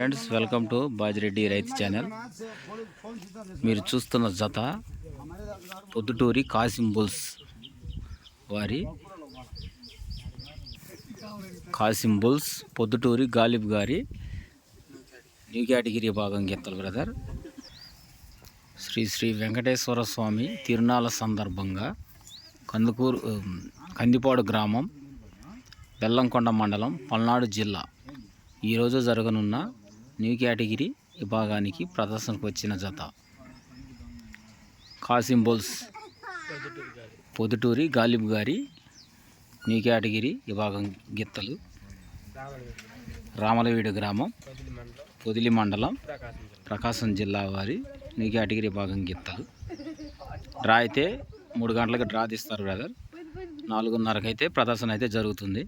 Friends welcome to Bajireddy రైతు channel మీరు చూస్తున్న జత పొద్దుటూరి కాసిం బుల్స్ వారి. కాసిం బుల్స్ పొద్దుటూరి గాలిబ్ గారి న్యూ కేటగిరీ భాగం గీతలు బ్రదర్ శ్రీ శ్రీ వెంకటేశ్వర స్వామి తిరునాళ్ళ సందర్భంగా కందుకూరు కందిపాడు గ్రామం బెల్లంకొండ మండలం పల్నాడు జిల్లా. ఈరోజు జరగనున్న న్యూ కేటగిరీ విభాగానికి ప్రదర్శనకు వచ్చిన జత. కాసింబోల్స్ పొదుటూరి గాలిబ్ గారి న్యూ కేటగిరీ విభాగం గిత్తలు. రామలవీడు గ్రామం. పొదిలి మండలం. ప్రకాశం జిల్లా వారి న్యూ కేటగిరీ విభాగం గిత్తలు. డ్రా అయితే మూడు గంటలకు డ్రా తీస్తారు బ్రదర్. నాలుగున్నరకైతే ప్రదర్శన అయితే జరుగుతుంది.